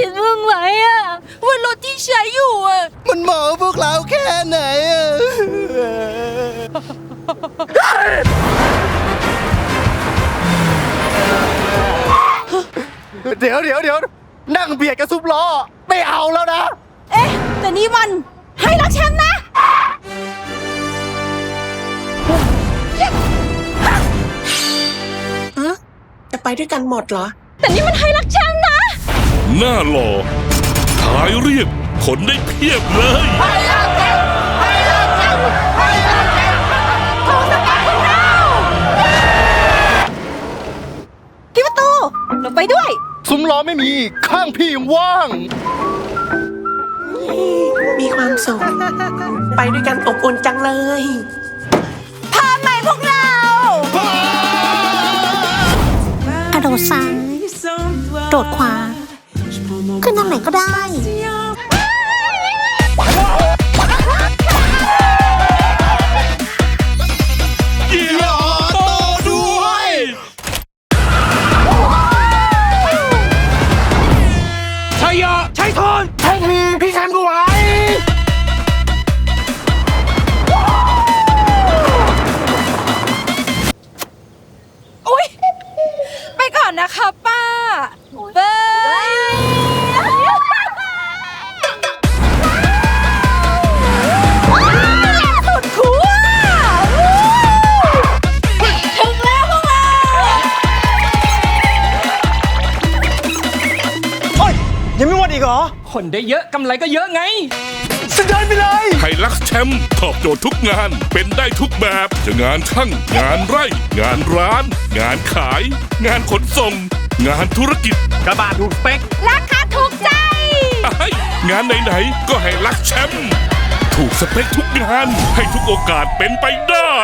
คิดบ้างไหมอะว่ารถที่ใช้อยู่อะมันเหมาะกับพวกเราแค่ไหนอะเดี๋ยวเดี๋ยวเดี๋ยวนั่งเบียดกับซุปล้อไม่เอาแล้วนะ เอ๊ะ แต่นี่มันให้รักแชมป์นะ จะไปด้วยกันหมดเหรอ แต่นี่มันให้รักแชมป์นะ หน้าหล่อขายเรียบขนได้เพียบเลยพี่ประตูเราไปด้วย ซุ้มล้อไม่มีข้างพี่ยังว่าง มีความสุข ไปด้วยกันอบอุ่นจังเลย พาไหมพวกเรากระโดดซ้ายโดดขวา ขึ้นทางไหนก็ได้เกี่ยวโตด้วยใช่ยอใช่ทนใช่ทีพี่แชมป์กูไว้อุ๊ยไปก่อนนะคะป้าบ ยังไม่หมดอีกเหรอคนได้เยอะกำไรก็เยอะไง สุดยอดไปเลยไฮลักซ์แชมป์ตอบโจทย์ทุกงาน เป็นได้ทุกแบบ จะงานช่างงานไร่ งานร้าน งานขาย งานขนส่ง งานธุรกิจกระบะถูกสเปคราคาถูกใจ ไอ้งานไหนๆก็ไฮลักซ์แชมป์ถูกสเปคทุกงาน ให้ทุกโอกาสเป็นไปได้